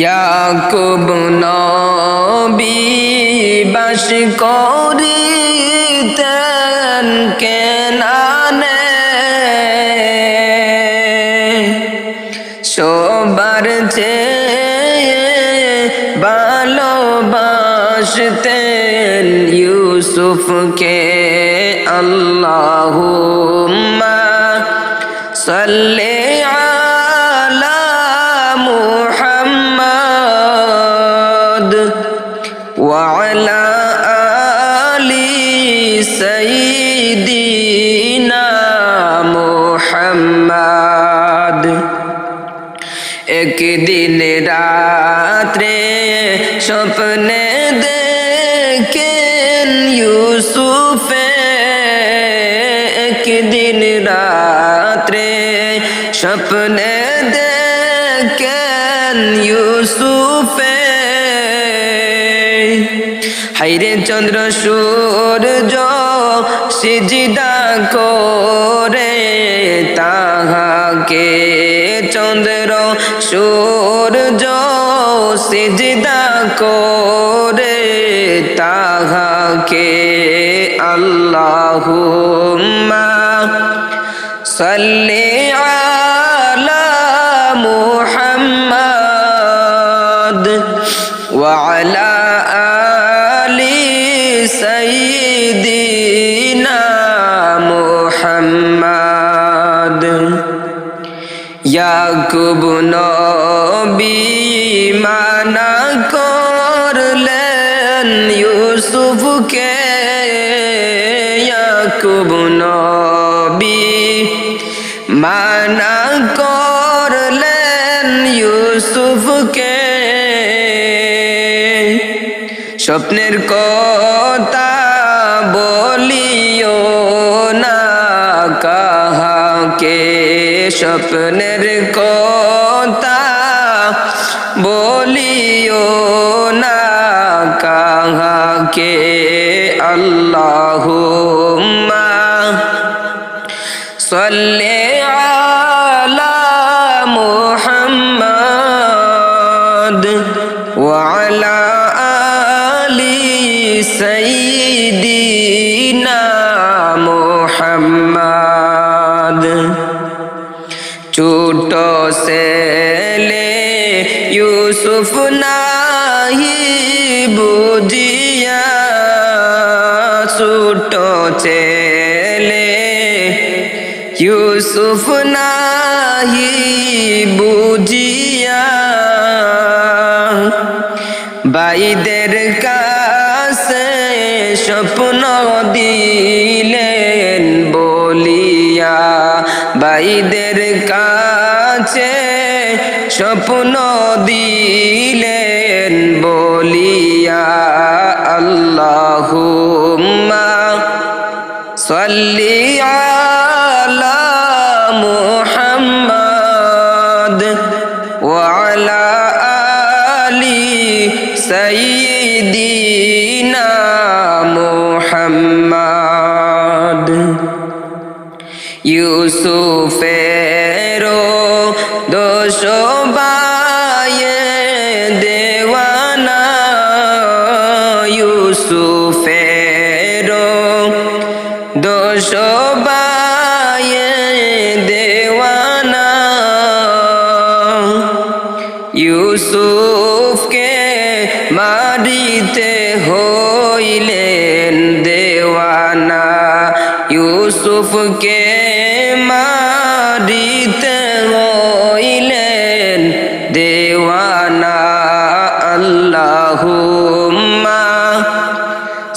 ইয়াকুব নবী বাস করিতেন কেনানে। সবার চেয়ে ভালোবাসতেন ইউসুফকে। আল্লাহুম্মা সাল্লি আলা সঈদিনা মোহাম্মদ। একদিন রাত্রে স্বপ্নে দেখেন ইউসুফে। একদিন রাত্রে স্বপ্নে দেখেন ইউসুফে। হাইরে চন্দ্র সূর্য সিজিদা করে তাহাকে চন্দ্র সূর্য সিজিদা করে তাহাকে আল্লাহুম্মা সাল্লি আলা মুহাম্মদ ওয়া আলা মোহাম্মদ ইয়াকুব নবী মানা করলেন ইউসুফকে ইয়াকুব নবী মানা করলেন ইউসুফকে স্বপ্নের কথা বলি কাহাকে স্বপ্নের কথা বলিও না কাহাকে আল্লাহুম্মা সাল্লি চাঁদ ছোট ছেলে ইউসুফ নাহি বুঝিয়া, ছোট ছেলে ইউসুফ নাহি বুঝিয়া, বাইদের কাছে স্বপ্ন দিয়ে বাইদের কাছে স্বপ্ন দিলেন বলিয়া আল্লাহুম্মা ইউসুফেরো দোষ বায়ে দেওয়ানা। ইউসুফেরো দোষ বায়ে দেওয়ানা। ইউসুফকে মারিতে হইলেন দেওয়ানা। ইউসুফকে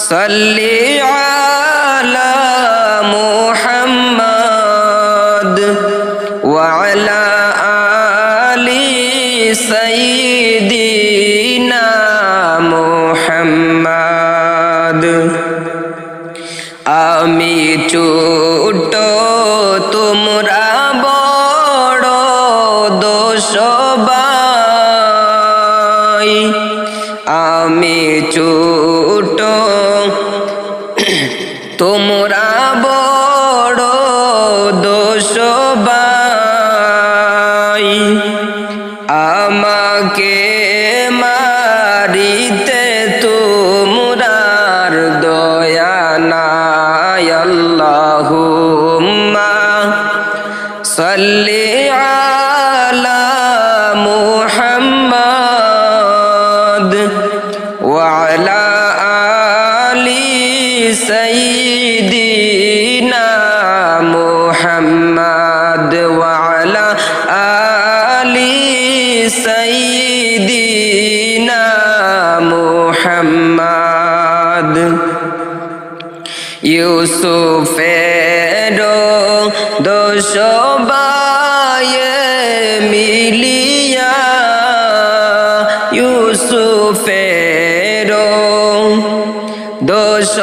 সাল্লি আলা মুহাম্মদ আমাকে মারিতে তোমরার দয়া নাই। আল্লাহুম্মা সাল্লি আলা মুহাম্মদ ওয়া আলি সাইয়্যিদ سيدنا محمد ইউসুফের দোষ বায়ে মিলিয়া ইউসুফের দোষ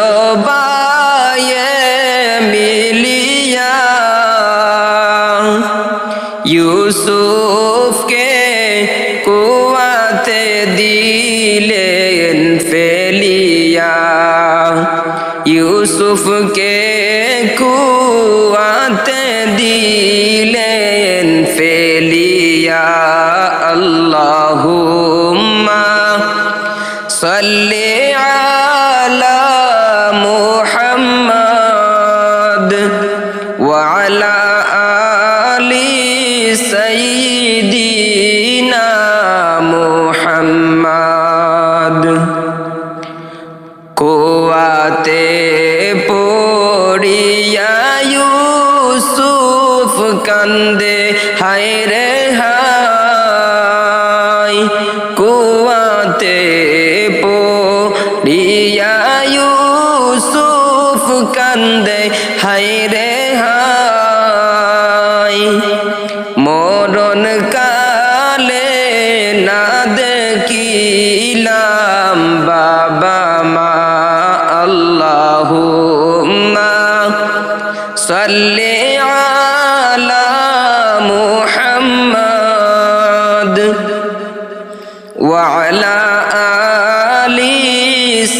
বায়ে মিলিয়া ইউসুফকে ইউসুফকে কুয়াতে দিলেন ফেলিয়া আল্লাহুম্মা সাল্লি আলা ইউসুফ কান্দে হায় রে হায় কুয়াতে পড়িয়া ইউসুফ কান্দে হায়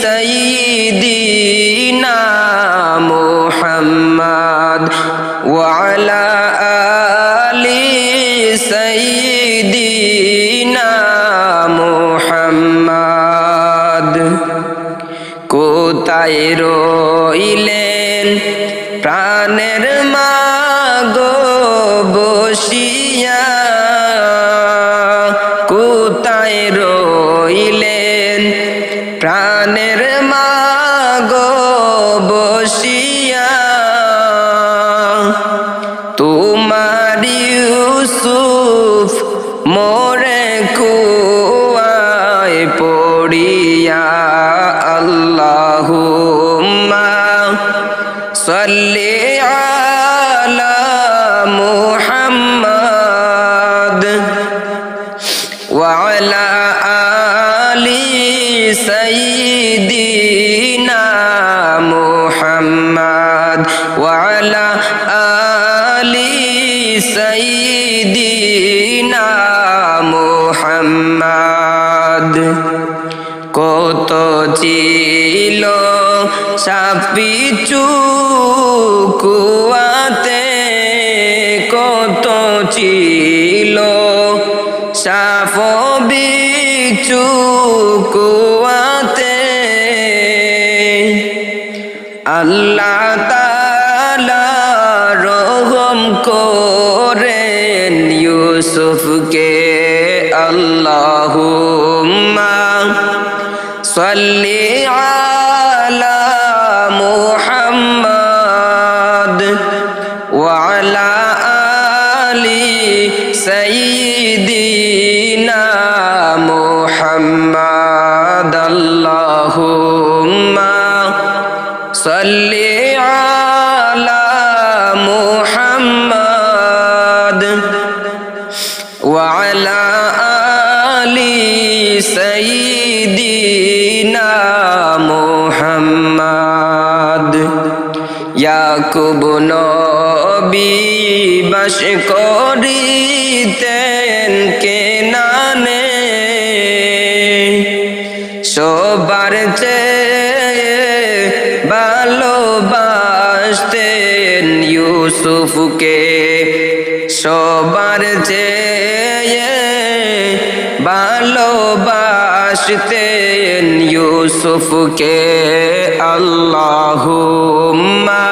سيدنا محمد وعلى آل سيدنا محمد কোথায় রইলেন প্রাণের মাগো বসিয়া سيدنا محمد وعلى آل سيدنا محمد কত ছিল সাপিচু কুয়াতে কত ছিল সাফ বিচু يوسف كي اللهم صل على محمد وعلى آل سيدنا محمد. اللهم ইয়াকুব নবী বাস করিতেন কেনানে। সবার চেয়ে ভালোবাসতেন ইউসুফকে। সবার চেয়ে ভালোবাসতেন ইউসুফকে। আল্লাহুম্মা